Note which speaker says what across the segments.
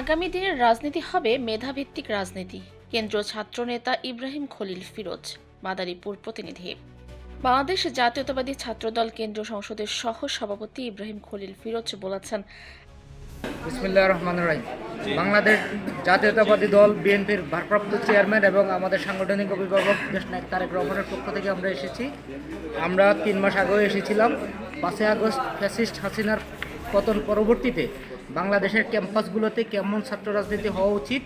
Speaker 1: আগামী দিনের রাজনীতি হবে মেধাভিত্তিক রাজনীতি। কেন্দ্রীয় ছাত্রনেতা ইব্রাহিম খলিল ফিরোজ, মাদারীপুর প্রতিনিধি। বাংলাদেশ জাতীয়তাবাদী ছাত্রদল কেন্দ্রীয় সংসদের সহ সভাপতি ইব্রাহিম খলিল ফিরোজ বলেছেন,
Speaker 2: বিসমিল্লাহ রহমান রাহিম। বাংলাদেশ জাতীয়তাবাদী দল বিএনপির ভারপ্রাপ্ত চেয়ারম্যান এবং আমাদের সাংগঠনিক অভিভাবক দেশ নায়ক তারেক রহমানের পক্ষ থেকে আমরা এসেছি। আমরা তিন মাস আগেও এসেছিলাম। পাঁচই আগস্ট ফ্যাসিস্ট হাসিনার পতন পরবর্তীতে বাংলাদেশের ক্যাম্পাসগুলোতে কেমন ছাত্র রাজনীতি হওয়া উচিত,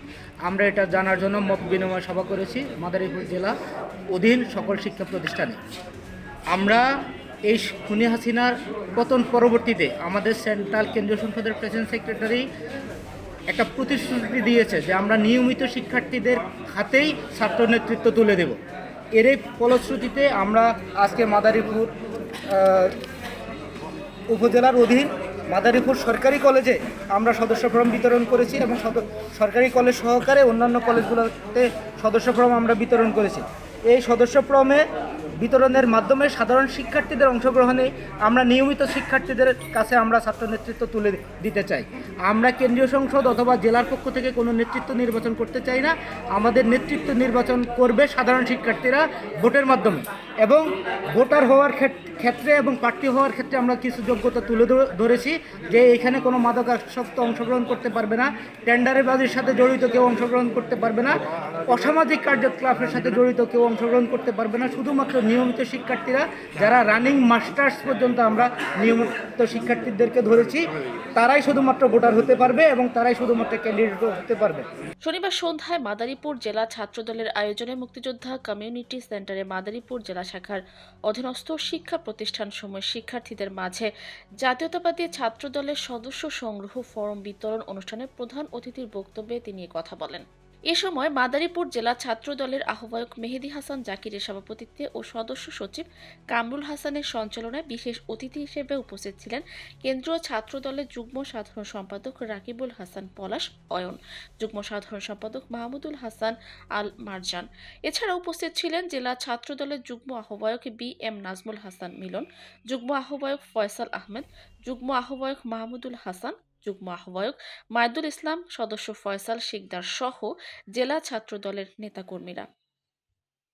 Speaker 2: আমরা এটা জানার জন্য মত বিনিময় সভা করেছি মাদারীপুর জেলা অধীন সকল শিক্ষা প্রতিষ্ঠানে। আমরা এই খুনি হাসিনার পতন পরবর্তীতে আমাদের সেন্ট্রাল কেন্দ্রীয় সংসদের প্রেসিডেন্ট সেক্রেটারি একটা প্রতিশ্রুতি দিয়েছে যে আমরা নিয়মিত শিক্ষার্থীদের হাতেই ছাত্র নেতৃত্ব তুলে দেব। এর এই ফলশ্রুতিতে আমরা আজকে মাদারীপুর উপজেলার অধীন মাদারীপুর সরকারি কলেজে আমরা সদস্য ফর্ম বিতরণ করেছি এবং সরকারি কলেজ সহকারে অন্যান্য কলেজগুলোতে সদস্য ফর্ম আমরা বিতরণ করেছি। এই সদস্য ফর্মে বিতরণের মাধ্যমে সাধারণ শিক্ষার্থীদের অংশগ্রহণে আমরা নিয়মিত শিক্ষার্থীদের কাছে আমরা ছাত্র নেতৃত্ব তুলে দিতে চাই। আমরা কেন্দ্রীয় সংসদ অথবা জেলার পক্ষ থেকে কোনো নেতৃত্ব নির্বাচন করতে চাই না। আমাদের নেতৃত্ব নির্বাচন করবে সাধারণ শিক্ষার্থীরা ভোটের মাধ্যমে এবং ভোটার হওয়ার ক্ষেত- ক্ষেত্রে এবং প্রার্থী হওয়ার ক্ষেত্রে আমরা কিছু যোগ্যতা তুলে ধরে- ধরেছি যে এখানে কোনো মাদকাসক্ত অংশগ্রহণ করতে পারবে না টেন্ডারের বাজির সাথে জড়িত কেউ অংশগ্রহণ করতে পারবে না, অসামাজিক কার্যকলাপের সাথে জড়িত কেউ অংশগ্রহণ করতে পারবে না, শুধুমাত্র নিয়মিত শিক্ষার্থীরা, যারা রানিং মাস্টার্স পর্যন্ত আমরা নিয়মিত শিক্ষার্থীদেরকে ধরেছি, তারাই শুধুমাত্র ভোটার হতে পারবে এবং তারাই শুধুমাত্র ক্যান্ডিডেটও হতে পারবে।
Speaker 1: শনিবার সন্ধ্যায় মাদারীপুর জেলা ছাত্রদলের আয়োজনে মুক্তিযোদ্ধা কমিউনিটি সেন্টারে মাদারীপুর জেলা শাখার অধীনস্থ শিক্ষা প্রতিষ্ঠানসমূহের শিক্ষার্থীদের মাঝে জাতীয়তাবাদী ছাত্রদলের সদস্য সংগ্রহ ফরম বিতরণ অনুষ্ঠানে প্রধান অতিথির বক্তব্যে তিনি কথা বলেন। এ সময় মাদারীপুর জেলা ছাত্রদলের আহ্বায়ক মেহেদি হাসান জাকিরের সভাপতিত্বে ও সদস্য সচিব কামরুল হাসানের সঞ্চালনায় বিশেষ অতিথি হিসেবে উপস্থিত ছিলেন কেন্দ্রীয় ছাত্রদলের যুগ্ম সাধারণ সম্পাদক রাকিবুল হাসান পলাশ অয়ন, যুগ্ম সাধারণ সম্পাদক মাহমুদুল হাসান আল মারজান। এছাড়া উপস্থিত ছিলেন জেলা ছাত্রদলের যুগ্ম আহ্বায়ক বি এম নাজমুল হাসান মিলন, যুগ্ম আহ্বায়ক ফয়সাল আহমেদ, যুগ্ম আহ্বায়ক মাহমুদুল হাসান যুগ্ম আহ্বায়ক মায়দুল ইসলাম সদস্য ফয়সাল শিকদার সহ জেলা ছাত্রদলের নেতাকর্মীরা।